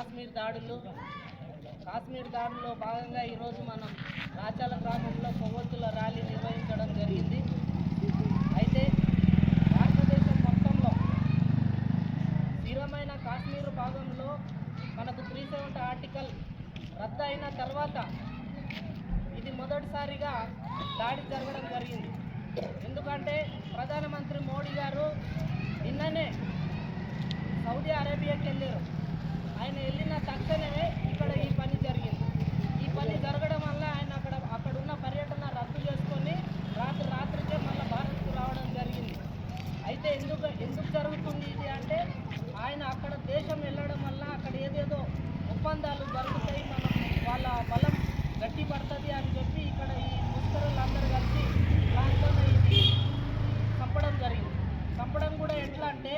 కాశ్మీర్ దాడులు కాశ్మీర్ దాడుల్లో భాగంగా ఈరోజు మనం రాచాల గ్రామంలో కొవ్వొత్తుల ర్యాలీ నిర్వహించడం జరిగింది. అయితే భారతదేశం మొత్తంలో స్థిరమైన కాశ్మీర్ భాగంలో మనకు త్రీ సెవెంటీ ఆర్టికల్ రద్దు అయిన తర్వాత ఇది మొదటిసారిగా దాడి జరగడం జరిగింది. ఎందుకంటే ప్రధానమంత్రి మోడీ గారు నిన్ననే సౌదీ అరేబియాకి వెళ్ళారు. ఆయన వెళ్ళిన తక్షణమే ఇక్కడ ఈ పని జరిగింది. ఈ పని జరగడం వల్ల ఆయన అక్కడ అక్కడ ఉన్న పర్యటన రద్దు చేసుకొని రాత్రి రాత్రికే మళ్ళీ భారత్కు రావడం జరిగింది. అయితే ఎందుకు ఎందుకు జరుగుతుంది ఇది అంటే ఆయన అక్కడ దేశం వెళ్ళడం వల్ల అక్కడ ఏదేదో ఒప్పందాలు జరుగుతాయి మనం వాళ్ళ బలం గట్టి పడుతుంది అని చెప్పి ఇక్కడ ఈ ముస్కరులందరూ కలిసి దాంట్లో ఇది చంపడం జరిగింది. చంపడం కూడా ఎట్లా అంటే